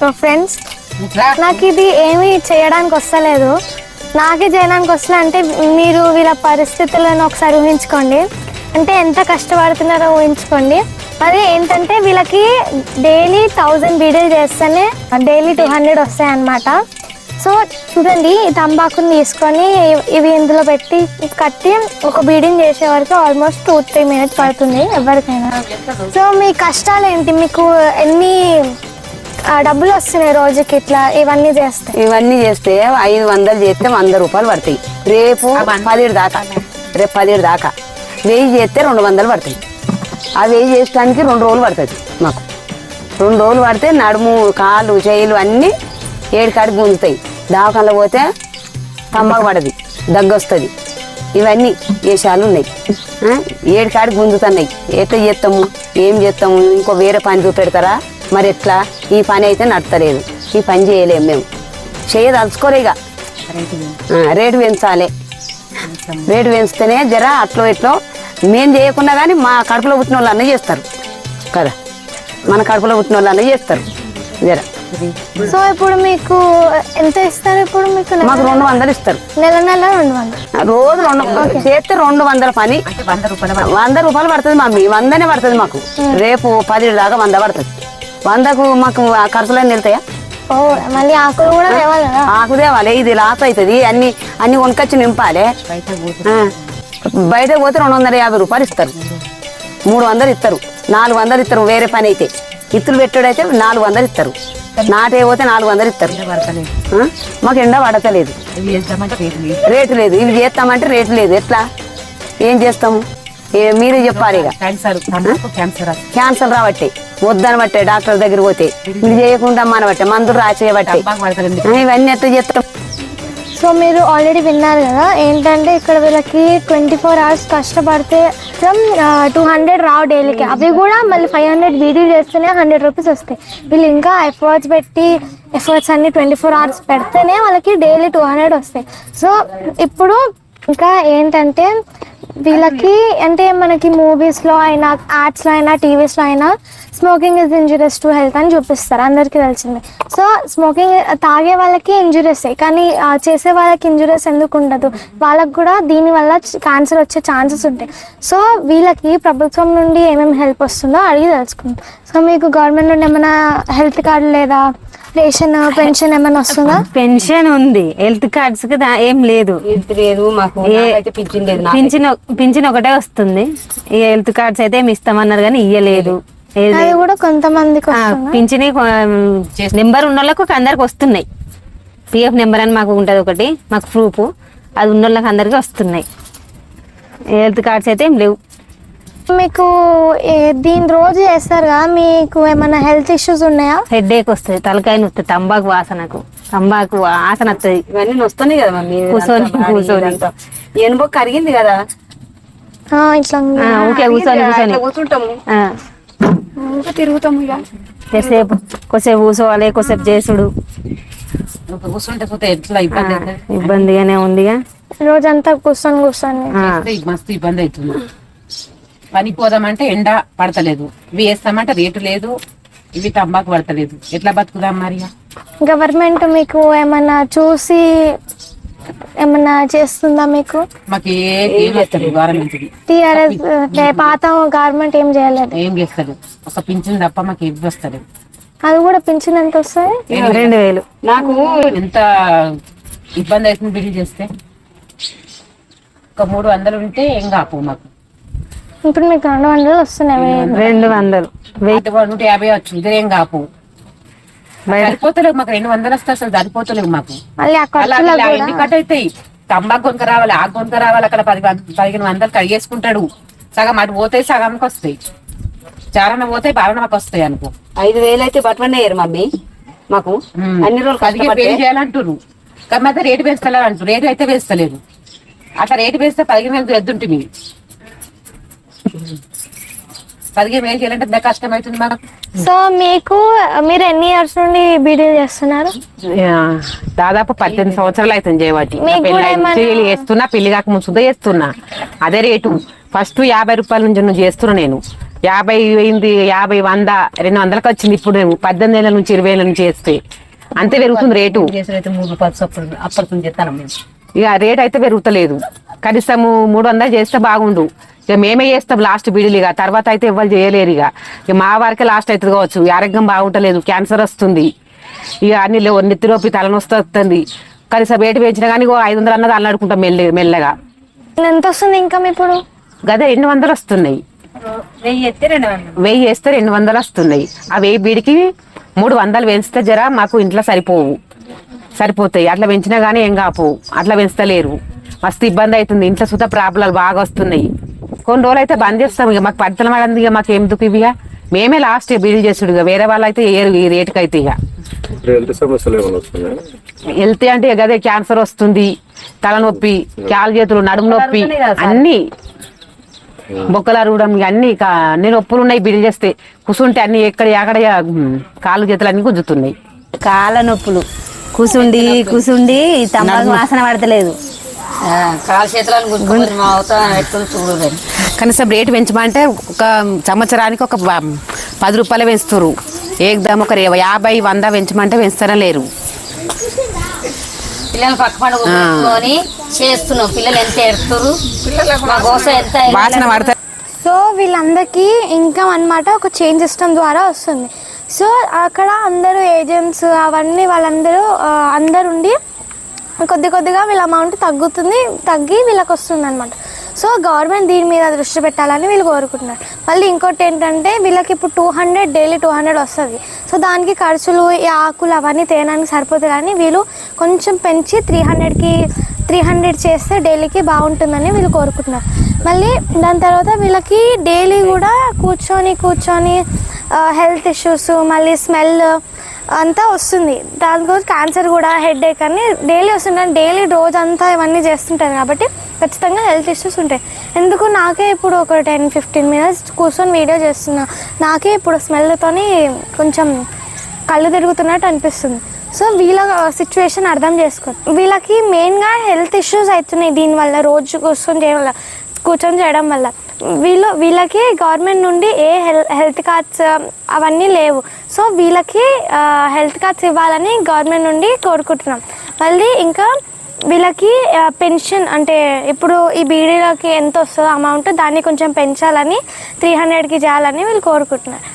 So friends నాకు ఇది ఏమీ చేయడానికి వస్తలేదు. నాకే చేయడానికి వస్తుంది అంటే మీరు వీళ్ళ పరిస్థితులను ఒకసారి ఊహించుకోండి. అంటే ఎంత కష్టపడుతున్నారో ఊహించుకోండి. మరి ఏంటంటే వీళ్ళకి డైలీ థౌజండ్ వీడియోలు చేస్తేనే డైలీ టూ హండ్రెడ్ వస్తాయి అన్నమాట. సో చూడండి ఈ తంబాకుని తీసుకొని ఇవి ఇందులో పెట్టి కట్టి ఒక బీడింగ్ చేసే వరకు ఆల్మోస్ట్ టూ త్రీ మినిట్స్ పడుతుంది ఎవరికైనా. సో మీ కష్టాలు ఏంటి మీకు ఎన్ని డబ్బులు వస్తున్నాయి రోజుకి ఇట్లా ఇవన్నీ చేస్తే? ఇవన్నీ చేస్తే ఐదు వందలు చేస్తే వంద రూపాయలు పడతాయి. రేపు పదిహేడు దాకా. రేపు పదిహేడు దాకా. వెయ్యి చేస్తే రెండు వందలు పడతాయి. ఆ వెయ్యి చేయడానికి రెండు రోజులు పడుతుంది మాకు. రెండు రోజులు పడితే నడుము కాళ్ళు చేయిలు అన్నీ ఏడు కాడికి గుంజుతాయి. దవాఖానలో పోతే తమ్మకు పడది దగ్గు వస్తుంది ఇవన్నీ వేషాలు ఉన్నాయి. ఆ, ఏడు కాడికి గుంజుతున్నాయి. ఎట్లా చేస్తాము? ఏం చేస్తాము? ఇంకో వేరే పని చూపెడతారా? మరి ఎట్లా? ఈ పని అయితే నడతలేదు. ఈ పని చేయలేము మేము. చేయదలుచుకోలే ఇక. రేటు పెంచాలి రేటు పెంచితేనే జర అట్లో ఇట్లో మేము చేయకుండా కానీ మా కడుపులో పుట్టిన వాళ్ళు అన్నీ చేస్తారు. కదా? మన కడుపులో పుట్టిన వాళ్ళు అన్నీ చేస్తారు. జర. సో ఇప్పుడు మీకు ఎంత ఇస్తారు? ఇప్పుడు మీకు మాకు రెండు వందలు ఇస్తారు. నెల నెల రెండు వందలు. రోజు రెండు చేస్తే రెండు వందల పని. వంద రూపాయల వంద రూపాయలు పడుతుంది మమ్మీ. వందనే పడుతుంది మాకు. రేపు పది దాకా వంద పడుతుంది. వందకు మాకు ఆ ఖర్చులన్నీ వెళ్తాయా? ఓ మళ్ళీ ఆకులు కూడా తేవాలి కదా. ఆకు తేవాలి. ఇది లాస్ అవుతుంది. అన్ని అన్ని కొనుకొచ్చి నింపాలి. బయట పోతే రెండు వందల యాభై రూపాయలు ఇస్తారు. మూడు వందలు ఇస్తారు. నాలుగు వందలు ఇస్తారు. వేరే పని అయితే. ఇత్తులు పెట్టుడైతే నాలుగు వందలు ఇస్తారు. నాటే పోతే నాలుగు వందలు ఇస్తారు. మాకు ఎండ పడతలేదు. రేటు లేదు. ఇవి చేస్తామంటే రేటు లేదు. ఎట్లా? ఏం చేస్తాము? మీరే చెప్పాలి ఇక. క్యాన్సర్. రాబట్టే వద్దని బట్టే డాక్టర్ దగ్గర పోతే. ఇది చేయకుండా మనబట్టే మందులు రాసేయబట్టే. ఇవన్నీ ఎట్లా చేస్తాం? సో మీరు ఆల్రెడీ విన్నారు కదా ఏంటంటే ఇక్కడ వీళ్ళకి ట్వంటీ ఫోర్ అవర్స్ కష్టపడితే టూ హండ్రెడ్ రావు డైలీకి అవి కూడా మళ్ళీ ఫైవ్ హండ్రెడ్ వీడియో చేస్తేనే హండ్రెడ్ రూపీస్ వస్తాయి. వీళ్ళు ఇంకా ఎఫర్ట్స్ పెట్టి ఎఫర్ట్స్ అన్ని ట్వంటీ ఫోర్ అవర్స్ పెడితేనే వాళ్ళకి డైలీ టూ హండ్రెడ్ వస్తాయి. సో ఇప్పుడు ఇంకా ఏంటంటే వీళ్ళకి అంటే మనకి మూవీస్లో అయినా యాడ్స్లో అయినా టీవీస్లో అయినా smoking is injurious to health అని చూపిస్తారు. అందరికీ తెలిసిందే. సో స్మోకింగ్ తాగే వాళ్ళకి ఇంజురియస్ కానీ చేసే వాళ్ళకి ఇంజురియస్ ఎందుకు ఉండదు? వాళ్ళకి కూడా దీనివల్ల క్యాన్సర్ వచ్చే ఛాన్సెస్ ఉంటాయి. సో వీళ్ళకి ప్రభుత్వం నుండి ఏమేమి హెల్ప్ వస్తుందో అడిగి తెలుసుకుంటాం సో మీకు గవర్నమెంట్ నుండి ఏమైనా హెల్త్ కార్డు లేదా రేషన్ పెన్షన్ ఏమైనా వస్తుందా? పెన్షన్ ఉంది. హెల్త్ కార్డ్స్కి దా- ఏం లేదు మాకు పింఛన్. పింఛన్ పింఛన్ ఒకటే వస్తుంది. ఈ హెల్త్ కార్డ్స్ అయితే ఏమి ఇస్తామన్నారు కానీ ఇయ్యలేదు. అది కూడా కొంతమందికి వస్తుందా? పింఛని నెంబర్ ఉన్న వాళ్ళకు అందరికి వస్తున్నాయి. పిఎఫ్ నెంబర్ అని మాకు ఉంటది ఒకటి మాకు ప్రూఫ్ అది ఉన్న వాళ్ళకి అందరికి వస్తున్నాయి. హెల్త్ కార్డ్స్ అయితే ఏం లేవు. మీకు ఏ- దీని రోజు చేస్తారు కదా మీకు ఏమైనా హెల్త్ ఇష్యూస్ ఉన్నాయా? హెడ్ ఏక్ వస్తుంది తలకాయ నొస్తుంది తంబాకు వాసనకు. తంబాకు వాసన వస్తుంది. ఇవన్నీ వస్తున్నాయి కదా మమ్మీ కూర్చొని, కూర్చొని. ఎనుబో కరిగింది కదా? ఆ, ఇట్లా. ఊకే కూర్చొని కూర్చొని కూర్చుంటాము. ఆ, ఊరికే తిరుగుతాము ఇక. కొద్దిసేపు కొద్దిసేపు కూర్చోవాలి కొద్దిసేపు చేసుడు. ఒక కూర్చుంటే పోతే ఎట్లా ఇబ్బంది అవుతుంది? ఇబ్బందిగానే ఉందిగా రోజంతా కూర్చొని కూర్చొని మస్తు ఇబ్బంది అవుతుంది. పని పోదామంటే ఎండ పడతలేదు. ఇవి వేస్తామంటే రేటు లేదు. ఇవి తంబాకు పడతలేదు. ఎట్లా బతుకుదాం మరి? గవర్నమెంట్ మీకు ఏమైనా చూసి ఏమైనా చేస్తుందా మీకు? మాకు ఏ చేస్తారు గవర్నమెంట్ టీఆర్ఎస్ పాత గవర్నమెంట్ ఏం చేయలేదు? ఏం చేస్తారు ఒక పింఛన్ తప్ప మాకు ఏం వస్తలేదు. అది కూడా పింఛన్ ఎంత వస్తుంది? రెండు వేలు. నాకు ఎంత ఇబ్బంది అవుతుంది బిల్లు చేస్తే? ఒక మూడు వందలు ఉంటే ఏం కాపు మాకు. ఇప్పుడు మీకు రెండు వందలు వస్తున్నాయి రెండు వందలు. నూట యాభై వచ్చు ఇదే ఏం కాపు? సరిపోతలేవు మాకు రెండు వందలు వస్తే అసలు సరిపోతలేవు మాకు. ఎన్ని కట్ అవుతాయి తంబాకు కొనుక రావాలి ఆ కొనుక రావాలి అక్కడ పది పదిహేను వందలు కడిగేసుకుంటాడు. సగం అటు పోతాయి సగానికి వస్తాయి. చారణ పోతాయి బారణ మాకు వస్తాయి అనుకో. ఐదు వేలు అయితే బట్టమన్నారు మమ్మీ. మాకు అన్ని రోజులు కష్టపడితే వేలు చేయాలంటారు కానీ అయితే రేటు పెంచలేదు అంటారు రేటు అయితే వేస్తలేదు అట్లా రేటు వేస్తే పదిహేను వేలు ఎద్దుంటుంది పదిహేను వేలు చేయాలంటే ఎంత కష్టం అవుతుంది సో మీకు మీరు ఎన్ని ఇయర్స్ నుండి బీడీలు చేస్తున్నారు? దాదాపు పద్దెనిమిది సంవత్సరాలు అవుతుంది చేయబట్టి చేయాలి చేస్తున్నా పెళ్ళి కాక ముందు చేస్తున్నా. అదే రేటు. ఫస్ట్ యాభై రూపాయల నుంచి నువ్వు చేస్తున్నా నేను. యాభై అయింది యాభై వంద రెండు వందలకు వచ్చింది ఇప్పుడు పద్దెనిమిది ఏళ్ళ నుంచి ఇరవై ఏళ్ళ నుంచి వేస్తే అంతే పెరుగుతుంది రేటు. అయితే మూడు రూపాయలు అప్పుడు అప్పటి చెప్తాను మేము. ఇక రేట్ అయితే పెరుగుతలేదు. కనీసము మూడు వందలు చేస్తే బాగుండు. ఇక మేమే చేస్తాం లాస్ట్ బీడీలు ఇక. తర్వాత అయితే ఎవ్వరు చేయలేరు ఇక. ఇక మా వారికే లాస్ట్ అవుతుంది కావచ్చు. ఈ ఆరోగ్యం బాగుంటలేదు. క్యాన్సర్ వస్తుంది. ఇక అన్ని నెత్తిలోపి తలనొస్తే వస్తుంది. కనీసం రేటు పెంచినా కానీ ఐదు వందలు అన్నది అల్లాడుకుంటాం మెల్లి మెల్లగా. ఎంత వస్తుంది ఇన్కమ్ ఇప్పుడు? గదే రెండు వందలు వస్తున్నాయి. వెయ్యి వేస్తే రెండు వందలు వస్తున్నాయి. ఆ వెయ్యి బీడికి మూడు వందలు పెంచితే జర మాకు ఇంట్లో సరిపోవు. సరిపోతాయి. అట్లా పెంచినా కానీ ఏం కాపోవు. అట్లా పెంచలేరు మస్తు ఇబ్బంది అవుతుంది. ఇంట్లో సుత ప్రాబ్లాలు బాగా వస్తున్నాయి. కొన్ని రోజులు అయితే బంద్ చేస్తాం ఇక. మాకు పడతల పడింది ఇక. మాకు ఎందుకు ఇవి ఇక? మేమే లాస్ట్ బిల్ చేసుడు ఇక. వేరే వాళ్ళు అయితే వేయరు ఈ రేటుకి అయితే ఇక. వెళ్తే అంటే అదే క్యాన్సర్ వస్తుంది తలనొప్పి కాలు చేతులు నడుము నొప్పి అన్ని. బొక్కలు అరవడం ఇక అన్ని అన్ని నొప్పులు ఉన్నాయి. బిల్ చేస్తే కూర్చుంటే అన్ని ఎక్కడ ఎక్కడ కాళ్ళు చేతులు అన్ని గుంజుతున్నాయి కాళ్ళ నొప్పులు. కూసుండి కూసుండి తమ్మాకు వాసన పడతలేదు. కనీసం రేటు పెంచమంటే ఒక సంవత్సరానికి ఒక పది రూపాయలు పెంచుతారు. ఏకదమ్ ఒక యాభై వంద పెంచమంటే పెంచుతారా లేరు. పిల్లలు పక్క చేస్తున్నాం. పిల్లలు ఎంత ఎడుతురు మా కోసం ఎంత వాసన పడతా సో వీళ్ళందరికీ ఇన్కమ్ అన్నమాట ఒక చేంజ్ సిస్టమ్ ద్వారా వస్తుంది. సో అక్కడ అందరూ ఏజెంట్స్ అవన్నీ వాళ్ళందరూ ఆ, అందరు ఉండి కొద్ది కొద్దిగా వీళ్ళ అమౌంట్ తగ్గుతుంది తగ్గి వీళ్ళకి వస్తుంది అనమాట సో గవర్నమెంట్ దీని మీద దృష్టి పెట్టాలని వీళ్ళు కోరుకుంటున్నారు. మళ్ళీ ఇంకోటి ఏంటంటే వీళ్ళకి ఇప్పుడు two hundred daily two hundred వస్తుంది. సో దానికి ఖర్చులు ఈ ఆకులు అవన్నీ తేయడానికి సరిపోతుంది కానీ వీళ్ళు కొంచెం పెంచి త్రీ హండ్రెడ్కి త్రీ హండ్రెడ్ చేస్తే డైలీకి బాగుంటుందని వీళ్ళు కోరుకుంటున్నారు. మళ్ళీ దాని తర్వాత వీళ్ళకి డైలీ కూడా కూర్చొని కూర్చొని హెల్త్ ఇష్యూస్ మళ్ళీ స్మెల్ అంతా వస్తుంది. దానికోసం క్యాన్సర్ కూడా హెడ్ ఏక్ అని డైలీ వస్తుంటాను డైలీ రోజంతా ఇవన్నీ చేస్తుంటారు కాబట్టి ఖచ్చితంగా హెల్త్ ఇష్యూస్ ఉంటాయి. ఎందుకు నాకే ఇప్పుడు ఒక టెన్ ఫిఫ్టీన్ మినిట్స్ కూర్చొని వీడియో చేస్తున్నా? నాకే ఇప్పుడు స్మెల్తోని కొంచెం కళ్ళు తిరుగుతున్నట్టు అనిపిస్తుంది. సో వీళ్ళ సిచ్యువేషన్ అర్థం చేసుకో వీళ్ళకి మెయిన్గా హెల్త్ ఇష్యూస్ అవుతున్నాయి దీనివల్ల రోజు కూర్చొని చేయడం వల్ల కూర్చొని చేయడం వల్ల. వీళ్ళు వీళ్ళకి గవర్నమెంట్ నుండి ఏ హెల్ హెల్త్ కార్డ్స్ అవన్నీ లేవు. సో వీళ్ళకి హెల్త్ కార్డ్స్ ఇవ్వాలని గవర్నమెంట్ నుండి కోరుకుంటున్నాం. మళ్ళీ ఇంకా వీళ్ళకి పెన్షన్ అంటే ఇప్పుడు ఈ బీడీలకి ఎంత వస్తుందో అమౌంట్ దాన్ని కొంచెం పెంచాలని త్రీ హండ్రెడ్కి చేయాలని వీళ్ళు కోరుకుంటున్నారు.